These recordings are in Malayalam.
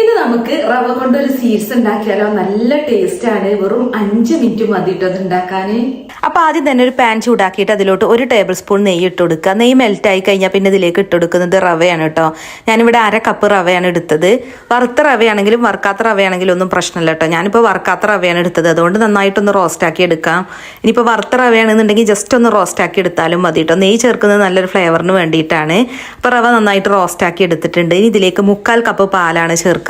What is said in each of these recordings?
ഇത് നമുക്ക് റവ കൊണ്ടൊരു സീഡ്സ് ഉണ്ടാക്കിയാലോ? നല്ല ടേസ്റ്റ് ആണ്. വെറും അഞ്ച് മിനിറ്റ് മതി അത് ഉണ്ടാക്കാന്. അപ്പൊ ആദ്യം തന്നെ ഒരു പാൻ ചൂടാക്കിയിട്ട് അതിലോട്ട് ഒരു ടേബിൾ സ്പൂൺ നെയ്യ് ഇട്ട് കൊടുക്കുക. നെയ്യ് മെൽറ്റ് ആയി കഴിഞ്ഞാൽ പിന്നെ ഇതിലേക്ക് ഇട്ട് കൊടുക്കുന്നത് റവയാണ് കേട്ടോ ഞാനിവിടെ അര കപ്പ് റവയാണ് എടുത്തത്. വറുത്ത റവയാണെങ്കിലും വറുക്കാത്ത റവയാണെങ്കിലും ഒന്നും പ്രശ്നമില്ല കേട്ടോ ഞാനിപ്പോൾ വറുക്കാത്ത റവയാണ് എടുത്തത്. അതുകൊണ്ട് നന്നായിട്ടൊന്ന് റോസ്റ്റ് ആക്കി എടുക്കാം. ഇനിയിപ്പോൾ വറുത്ത റവയാണെന്നുണ്ടെങ്കിൽ ജസ്റ്റ് ഒന്ന് റോസ്റ്റ് ആക്കി എടുത്താലും മതി കേട്ടോ നെയ്യ് ചേർക്കുന്നത് നല്ലൊരു ഫ്ലേവറിന് വേണ്ടിയിട്ടാണ്. അപ്പോൾ റവ നന്നായിട്ട് റോസ്റ്റ് ആക്കി എടുത്തിട്ടുണ്ട്. ഇനി ഇതിലേക്ക് മുക്കാൽ കപ്പ് പാലാണ് ചേർക്കുന്നത്.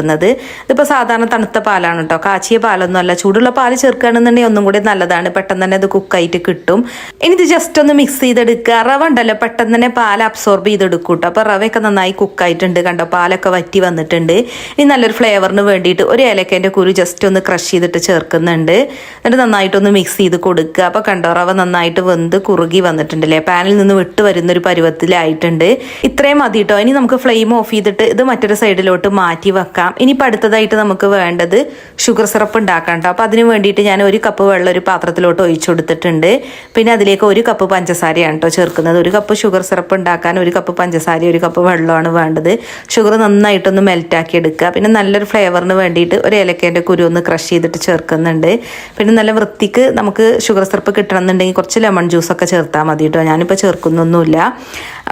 ഇതിപ്പോൾ സാധാരണ തണുത്ത പാലാണ് കേട്ടോ കാച്ചിയ പാലൊന്നും അല്ല. ചൂടുള്ള പാൽ ചേർക്കുകയാണെന്നുണ്ടെങ്കിൽ ഒന്നും കൂടി നല്ലതാണ്. പെട്ടെന്ന് തന്നെ ഇത് കുക്കായിട്ട് കിട്ടും. ഇനി ഇത് ജസ്റ്റ് ഒന്ന് മിക്സ് ചെയ്തെടുക്കുക. റവ ഉണ്ടല്ലോ പെട്ടെന്ന് തന്നെ പാൽ അബ്സോർബ് ചെയ്തെടുക്കും കേട്ടോ അപ്പോൾ റവയൊക്കെ നന്നായി കുക്കായിട്ടുണ്ട് കണ്ടോ പാലൊക്കെ വറ്റി വന്നിട്ടുണ്ട്. ഇനി നല്ലൊരു ഫ്ലേവറിന് വേണ്ടിയിട്ട് ഒരു ഏലക്കേന്റെ കുരു ജസ്റ്റ് ഒന്ന് ക്രഷ് ചെയ്തിട്ട് ചേർക്കുന്നുണ്ട്. എന്നിട്ട് നന്നായിട്ടൊന്ന് മിക്സ് ചെയ്ത് കൊടുക്കുക. അപ്പോൾ കണ്ടോ റവ നന്നായിട്ട് വെന്ത് കുറുകി വന്നിട്ടുണ്ടല്ലേ പാനിൽ നിന്ന് വിട്ട് വരുന്ന ഒരു പരുവത്തിലായിട്ടുണ്ട്. ഇത്രയും മതി കേട്ടോ ഇനി നമുക്ക് ഫ്ലെയിം ഓഫ് ചെയ്തിട്ട് ഇത് മറ്റൊരു സൈഡിലോട്ട് മാറ്റി വെക്കാം. ഇനിയിപ്പോൾ അടുത്തതായിട്ട് നമുക്ക് വേണ്ടത് ഷുഗർ സിറപ്പ് ഉണ്ടാക്കാം കേട്ടോ അപ്പോൾ അതിന് വേണ്ടിയിട്ട് ഞാൻ ഒരു കപ്പ് വെള്ളം ഒരു പാത്രത്തിലോട്ട് ഒഴിച്ചു കൊടുത്തിട്ടുണ്ട്. പിന്നെ അതിലേക്ക് ഒരു കപ്പ് പഞ്ചസാരയാണ് കേട്ടോ ചേർക്കുന്നത്. ഒരു കപ്പ് ഷുഗർ സിറപ്പ് ഉണ്ടാക്കാൻ ഒരു കപ്പ് പഞ്ചസാര ഒരു കപ്പ് വെള്ളമാണ് വേണ്ടത്. ഷുഗർ നന്നായിട്ടൊന്ന് മെൽറ്റാക്കി എടുക്കുക. പിന്നെ നല്ലൊരു ഫ്ലേവറിന് വേണ്ടിയിട്ട് ഒരു ഏലക്കേന്റെ കുരു ഒന്ന് ക്രഷ് ചെയ്തിട്ട് ചേർക്കുന്നുണ്ട്. പിന്നെ നല്ല വൃത്തിക്ക് നമുക്ക് ഷുഗർ സിറപ്പ് കിട്ടണമെന്നുണ്ടെങ്കിൽ കുറച്ച് ലെമൺ ജ്യൂസൊക്കെ ചേർത്താൽ മതി കേട്ടോ ഞാനിപ്പോൾ ചേർക്കുന്നൊന്നുമില്ല.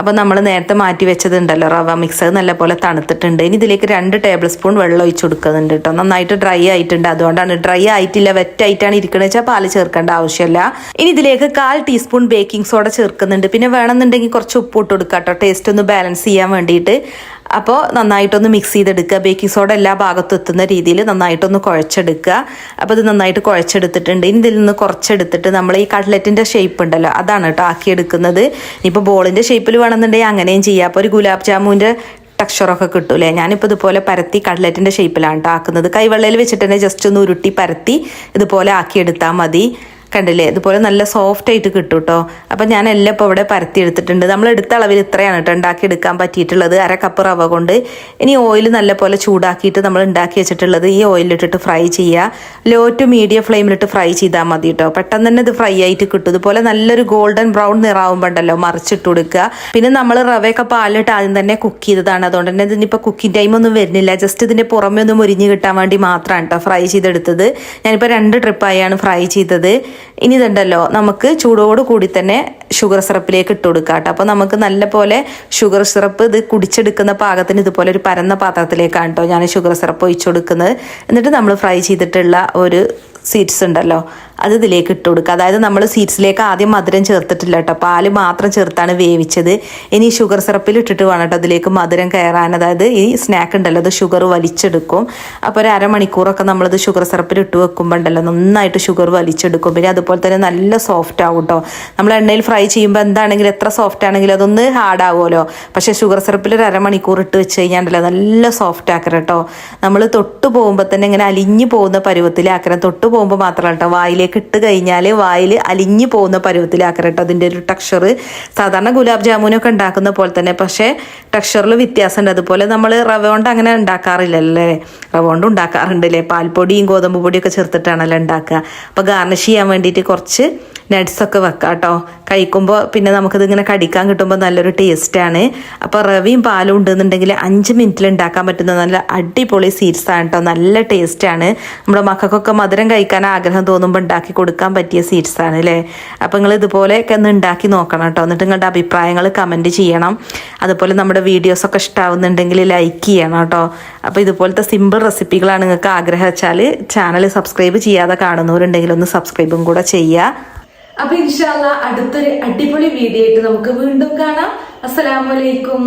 അപ്പോൾ നമ്മൾ നേരത്തെ മാറ്റി വെച്ചതുണ്ടല്ലോ റവ മിക്സ് നല്ലപോലെ തണുത്തിട്ടുണ്ട്. ഇനി ഇതിലേക്ക് രണ്ട് ടേബിൾ വെള്ളം ഒഴിച്ച് കൊടുക്കുന്നുണ്ട് കേട്ടോ നന്നായിട്ട് ഡ്രൈ ആയിട്ടുണ്ട്. അതുകൊണ്ടാണ് ഡ്രൈ ആയിട്ടില്ല വെറ്റ് ആയിട്ടാണ് ഇരിക്കുന്നത് വെച്ചാൽ പാൽ ചേർക്കേണ്ട ആവശ്യമില്ല ഇനി ഇതിലേക്ക് കാൽ ടീസ്പൂൺ ബേക്കിംഗ് സോഡ ചേർക്കുന്നുണ്ട്. പിന്നെ വേണമെന്നുണ്ടെങ്കിൽ കുറച്ച് ഉപ്പ് ഇട്ട് കൊടുക്കുക കേട്ടോ ടേസ്റ്റ് ഒന്ന് ബാലൻസ് ചെയ്യാൻ വേണ്ടിയിട്ട്. അപ്പോൾ നന്നായിട്ടൊന്ന് മിക്സ് ചെയ്തെടുക്കുക. ബേക്കിംഗ് സോഡ എല്ലാ ഭാഗത്തും എത്തുന്ന രീതിയിൽ നന്നായിട്ടൊന്ന് കുഴച്ചെടുക്കുക. അപ്പോൾ ഇത് നന്നായിട്ട് കുഴച്ചെടുത്തിട്ടുണ്ട്. ഇനി ഇതിൽ നിന്ന് കുറച്ചെടുത്തിട്ട് നമ്മൾ ഈ കട്ട്ലറ്റിന്റെ ഷേപ്പ് ഉണ്ടല്ലോ അതാണ് കേട്ടോ ആക്കിയെടുക്കുന്നത്. ഇപ്പോൾ ബോളിന്റെ ഷേപ്പിൽ വേണമെന്നുണ്ടെങ്കിൽ അങ്ങനെയും ചെയ്യാം. അപ്പോൾ ഒരു ഗുലാബ് ജാമുന്റെ ടെക്സ്ചറൊക്കെ കിട്ടൂലേ? ഞാനിപ്പോൾ ഇതുപോലെ പരത്തി കട്ട്ലറ്റിന്റെ ഷേപ്പിലാണ് കേട്ടോ ആക്കുന്നത്. കൈവെള്ളയിൽ വെച്ചിട്ട് തന്നെ ജസ്റ്റ് ഒന്ന് ഉരുട്ടി പരത്തി ഇതുപോലെ ആക്കിയെടുത്താൽ മതി. കണ്ടില്ലേ? ഇതുപോലെ നല്ല സോഫ്റ്റ് ആയിട്ട് കിട്ടും കേട്ടോ അപ്പം ഞാൻ എല്ലാം ഇപ്പോൾ ഇവിടെ പരത്തി എടുത്തിട്ടുണ്ട്. നമ്മൾ എടുത്ത അളവിൽ ഇത്രയാണ് കേട്ടോ ഉണ്ടാക്കി എടുക്കാൻ പറ്റിയിട്ടുള്ളത്. അര കപ്പ് റവ കൊണ്ട്. ഇനി ഓയിൽ നല്ലപോലെ ചൂടാക്കിയിട്ട് നമ്മൾ ഉണ്ടാക്കി വെച്ചിട്ടുള്ളത് ഈ ഓയിലിട്ടിട്ട് ഫ്രൈ ചെയ്യുക ലോ ടു മീഡിയം ഫ്ലെയിമിലിട്ട് ഫ്രൈ ചെയ്താൽ മതി കേട്ടോ. പെട്ടെന്ന് തന്നെ ഇത് ഫ്രൈ ആയിട്ട് കിട്ടും. ഇതുപോലെ നല്ലൊരു ഗോൾഡൻ ബ്രൗൺ നിറാവുമ്പോൾ ഉണ്ടല്ലോ മറിച്ചിട്ട് കൊടുക്കുക. പിന്നെ നമ്മൾ റവയൊക്കെ പാലിട്ട് ആദ്യം തന്നെ കുക്ക് ചെയ്തതാണ്. അതുകൊണ്ട് തന്നെ ഇതിനിപ്പോൾ കുക്കിംഗ് ടൈം ഒന്നും വരുന്നില്ല. ജസ്റ്റ് ഇതിന്റെ പുറമേ ഒന്ന് മുരിഞ്ഞ് കിട്ടാൻ വേണ്ടി മാത്രമാണ് കേട്ടോ ഫ്രൈ ചെയ്തെടുത്തത്. ഞാനിപ്പോൾ രണ്ട് ട്രിപ്പായാണ് ഫ്രൈ ചെയ്തത്. ഇനി ഇതുണ്ടല്ലോ നമുക്ക് ചൂടോട് കൂടി തന്നെ ഷുഗർ സിറപ്പിലേക്ക് ഇട്ട് കൊടുക്കാം കേട്ടോ അപ്പോൾ നമുക്ക് നല്ല പോലെ ഷുഗർ സിറപ്പ് ഇത് കുടിച്ചെടുക്കുന്ന പാകത്തിന് ഇതുപോലെ ഒരു പരന്ന പാത്രത്തിലേക്കാണ് കേട്ടോ ഞാൻ ഷുഗർ സിറപ്പ് ഒഴിച്ചു കൊടുക്കുന്നത്. എന്നിട്ട് നമ്മൾ ഫ്രൈ ചെയ്തിട്ടുള്ള ഒരു സീഡ്സ് ഉണ്ടല്ലോ അത് ഇതിലേക്ക് ഇട്ട് കൊടുക്കുക. അതായത് നമ്മൾ സീഡ്സിലേക്ക് ആദ്യം മധുരം ചേർത്തിട്ടില്ല കേട്ടോ. പാൽ മാത്രം ചേർത്താണ് വേവിച്ചത്. ഇനി ഷുഗർ സിറപ്പിൽ ഇട്ടിട്ട് വേണം കേട്ടോ അതിലേക്ക് മധുരം കയറാൻ. അതായത് ഈ സ്നാക്ക് ഉണ്ടല്ലോ അത് ഷുഗർ വലിച്ചെടുക്കും. അപ്പോൾ ഒരു അരമണിക്കൂറൊക്കെ നമ്മളിത് ഷുഗർ സിറപ്പിൽ ഇട്ട് വെക്കുമ്പോൾ ഉണ്ടല്ലോ നന്നായിട്ട് ഷുഗർ വലിച്ചെടുക്കും. പിന്നെ അതുപോലെ തന്നെ നല്ല സോഫ്റ്റ് ആവും കേട്ടോ നമ്മൾ എണ്ണയിൽ ഫ്രൈ ചെയ്യുമ്പോൾ എന്താണെങ്കിലും എത്ര സോഫ്റ്റ് ആണെങ്കിലും അതൊന്ന് ഹാർഡ് ആവുമല്ലോ. പക്ഷേ ഷുഗർ സിറപ്പിൽ ഒരു അരമണിക്കൂർ ഇട്ട് വെച്ച് കഴിഞ്ഞാൽ നല്ല സോഫ്റ്റ് ആക്കണം കേട്ടോ നമ്മൾ തൊട്ട് പോകുമ്പോൾ തന്നെ ഇങ്ങനെ അലിഞ്ഞു പോകുന്ന പരുവത്തിലാക്കണം തൊട്ട് പോകുമ്പോൾ മാത്രമല്ല കേട്ടോ വായിലേക്ക് ഇട്ട് കഴിഞ്ഞാൽ വായിൽ അലിഞ്ഞു പോകുന്ന പരുവത്തിലാക്കണം കേട്ടോ അതിന്റെ ഒരു ടെക്സ്ചർ സാധാരണ ഗുലാബ് ജാമുനൊക്കെ ഉണ്ടാക്കുന്ന പോലെ തന്നെ. പക്ഷേ ടെക്സ്ചറിൽ വ്യത്യാസമുണ്ട്. അതുപോലെ നമ്മൾ റവ കൊണ്ട് അങ്ങനെ ഉണ്ടാക്കാറില്ലല്ലേ? റവ കൊണ്ട് ഉണ്ടാക്കാറുണ്ടല്ലേ? പാൽപ്പൊടിയും ഗോതമ്പ് പൊടിയൊക്കെ ചേർത്തിട്ടാണല്ലോ ഉണ്ടാക്കുക. അപ്പോൾ ഗാർണിഷ് ചെയ്യാൻ വേണ്ടിയിട്ട് കുറച്ച് നട്ട്സൊക്കെ വെക്കാം കേട്ടോ കഴിക്കുമ്പോൾ പിന്നെ നമുക്കിത് ഇങ്ങനെ കടിക്കാൻ കിട്ടുമ്പോൾ നല്ലൊരു ടേസ്റ്റാണ് അപ്പോൾ റവയും പാലും ഉണ്ടെന്നുണ്ടെങ്കിൽ അഞ്ച് മിനിറ്റിൽ ഉണ്ടാക്കാൻ പറ്റുന്ന നല്ല അടിപൊളി സീഡ്സാണ് കേട്ടോ നല്ല ടേസ്റ്റാണ് നമ്മുടെ മക്കൾക്കൊക്കെ മധുരം കഴിക്കാൻ ആഗ്രഹം തോന്നുമ്പോൾ ഉണ്ടാക്കി കൊടുക്കാൻ പറ്റിയ സീഡ്സ് ആണ് അല്ലേ അപ്പോൾ നിങ്ങൾ ഇതുപോലെയൊക്കെ ഒന്ന് ഉണ്ടാക്കി നോക്കണം കേട്ടോ. എന്നിട്ട് നിങ്ങളുടെ അഭിപ്രായങ്ങൾ കമന്റ് ചെയ്യണം. അതുപോലെ നമ്മുടെ വീഡിയോസൊക്കെ ഇഷ്ടമാവുന്നുണ്ടെങ്കിൽ ലൈക്ക് ചെയ്യണം കേട്ടോ. അപ്പോൾ ഇതുപോലത്തെ സിമ്പിൾ റെസിപ്പികളാണ് നിങ്ങൾക്ക് ആഗ്രഹം വെച്ചാൽ ചാനൽ സബ്സ്ക്രൈബ് ചെയ്യാതെ കാണുന്നവരുണ്ടെങ്കിൽ ഒന്ന് സബ്സ്ക്രൈബും കൂടെ ചെയ്യുക അപ്പൊ ഇൻഷാല്ല അടുത്തൊരു അടിപൊളി വീഡിയോ ആയിട്ട് നമുക്ക് വീണ്ടും കാണാം. അസ്സലാമലൈക്കും